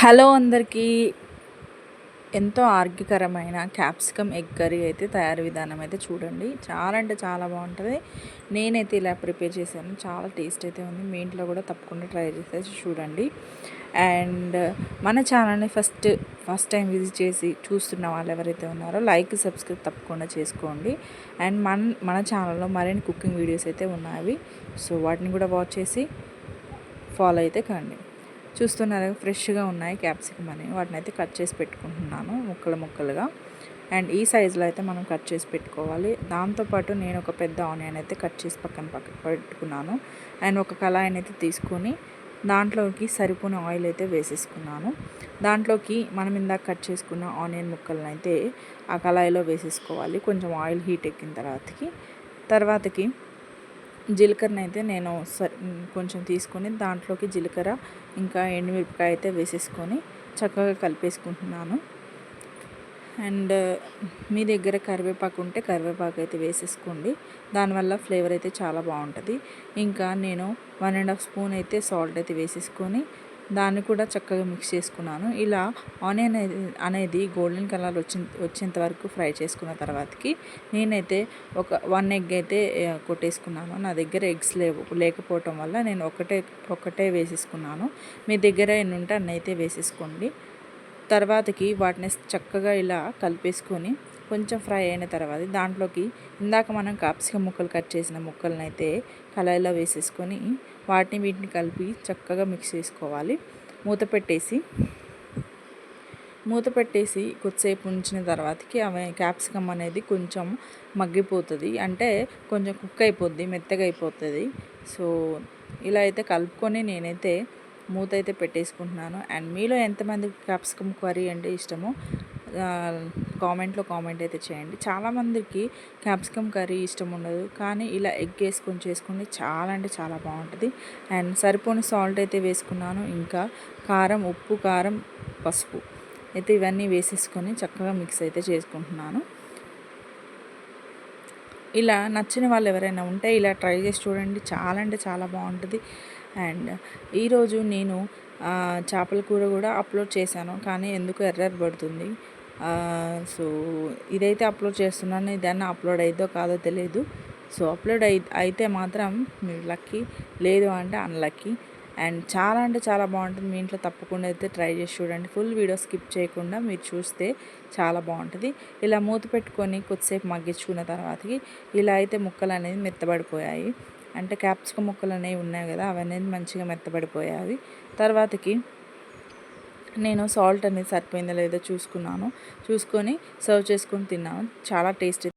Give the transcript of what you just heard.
Hello అందరికీ. ఎంతో ఆరోగ్యకరమైన క్యాప్సికమ్ ఎగ్ కర్రీ అయితే తయారు విధానం అయితే చూడండి. చాలా అంటే చాలా బాగుంటుంది. నేనైతే ఇలా ప్రిపేర్ చేశాను. చాలా టేస్ట్ అయితే ఉంది. మీ ఇంట్లో కూడా తప్పకుండా ట్రై చేసేసి చూడండి. అండ్ మన ఛానల్ని ఫస్ట్ ఫస్ట్ టైం విజిట్ చేసి చూస్తున్న వాళ్ళు ఎవరైతే ఉన్నారో లైక్ సబ్స్క్రైబ్ తప్పకుండా చేసుకోండి. అండ్ మన మన ఛానల్లో మరిన్ని కుకింగ్ వీడియోస్ అయితే ఉన్నాయి. సో వాటిని కూడా వాచ్ చేసి ఫాలో అయితే కండి. చూస్తున్నారు ఫ్రెష్గా ఉన్నాయి క్యాప్సికమ్ అని. వాటిని అయితే కట్ చేసి పెట్టుకుంటున్నాను ముక్కలు ముక్కలుగా. అండ్ ఈ సైజులో అయితే మనం కట్ చేసి పెట్టుకోవాలి. దాంతోపాటు నేను ఒక పెద్ద ఆనియన్ అయితే కట్ చేసి పక్కన పక్కన పెట్టుకున్నాను. అండ్ ఒక కళాయిని అయితే తీసుకొని దాంట్లోకి సరిపోయిన ఆయిల్ అయితే వేసేసుకున్నాను. దాంట్లోకి మనం ఇందాక కట్ చేసుకున్న ఆనియన్ ముక్కలను అయితే ఆ కళాయిలో వేసేసుకోవాలి. కొంచెం ఆయిల్ హీట్ ఎక్కిన తర్వాతకి తర్వాతకి జీలకర్రని అయితే నేను కొంచెం తీసుకొని దాంట్లోకి జీలకర్ర ఇంకా ఎండుమిరపకాయ అయితే వేసేసుకొని చక్కగా కలిపేసుకుంటున్నాను. అండ్ మీ దగ్గర కరివేపాకు ఉంటే కరివేపాకు అయితే వేసేసుకోండి. దానివల్ల ఫ్లేవర్ అయితే చాలా బాగుంటుంది. ఇంకా నేను వన్ అండ్ హాఫ్ స్పూన్ అయితే సాల్ట్ అయితే వేసేసుకొని దాన్ని కూడా చక్కగా మిక్స్ చేసుకున్నాను. ఇలా ఆనియన్ అనేది గోల్డెన్ కలర్ వచ్చి వచ్చేంత వరకు ఫ్రై చేసుకున్న తర్వాతకి నేనైతే ఒక వన్ ఎగ్ అయితే కొట్టేసుకున్నాను. నా దగ్గర ఎగ్స్ లేవు. లేకపోవటం వల్ల నేను ఒకటే ఒకటే వేసేసుకున్నాను. మీ దగ్గర ఎన్ని ఉంటే అన్నైతే వేసేసుకోండి. తర్వాతకి వాటిని చక్కగా ఇలా కలిపేసుకొని కొంచెం ఫ్రై అయిన తర్వాత దాంట్లోకి ఇందాక మనం కాప్సికం ముక్కలు కట్ చేసిన ముక్కలను అయితే కళాయిలో వేసేసుకొని వాటిని వీటిని కలిపి చక్కగా మిక్స్ చేసుకోవాలి. మూత పెట్టేసి మూత పెట్టేసి కొద్దిసేపు ఉంచిన తర్వాతకి అవి క్యాప్సికమ్ అనేది కొంచెం మగ్గిపోతుంది. అంటే కొంచెం కుక్ అయిపోద్ది మెత్తగా అయిపోతుంది. సో ఇలా అయితే కలుపుకొని నేనైతే మూత అయితే పెట్టేసుకుంటున్నాను. అండ్ మీలో ఎంతమంది క్యాప్సికమ్ కర్రీ అంటే ఇష్టమో కామెంట్లో కామెంట్ అయితే చేయండి. చాలామందికి క్యాప్సికమ్ కర్రీ ఇష్టం ఉండదు. కానీ ఇలా ఎగ్ వేసుకొని చేసుకుంటే చాలా అంటే చాలా బాగుంటుంది. అండ్ సరిపోని సాల్ట్ అయితే వేసుకున్నాను. ఇంకా కారం ఉప్పు కారం పసుపు అయితే ఇవన్నీ వేసేసుకొని చక్కగా మిక్స్ అయితే చేసుకుంటున్నాను. ఇలా నచ్చిన వాళ్ళు ఎవరైనా ఉంటే ఇలా ట్రై చేసి చూడండి. చాలా అంటే చాలా బాగుంటుంది. అండ్ ఈరోజు నేను చేపల కూర కూడా అప్లోడ్ చేశాను. కానీ ఎందుకు ఎర్రర్ పడుతుంది? సో ఇదైతే అప్లోడ్ చేస్తున్నాను. ఇదన్నా అప్లోడ్ అయిద్దో కాదో తెలియదు సో అప్లోడ్ అయి అయితే మాత్రం మీరు లక్కీ లేదు అంటే అన్లక్కీ. అండ్ చాలా అంటే చాలా బాగుంటుంది. మీ ఇంట్లో తప్పకుండా అయితే ట్రై చేసి చూడండి. ఫుల్ వీడియో స్కిప్ చేయకుండా మీరు చూస్తే చాలా బాగుంటుంది. ఇలా మూత పెట్టుకొని కొద్దిసేపు మగ్గించుకున్న తర్వాతకి ఇలా అయితే ముక్కలు అనేది మెత్తబడిపోయాయి. అంటే క్యాప్సికం ముక్కలు అనేవి ఉన్నాయి కదా అవన్నీ మంచిగా మెత్తబడిపోయాయి. తర్వాతకి నేను సాల్ట్ అనేది సరిపోయిందో లేదో చూసుకున్నాను. చూసుకొని సర్వ్ చేసుకొని తిన్నాను. చాలా టేస్టీ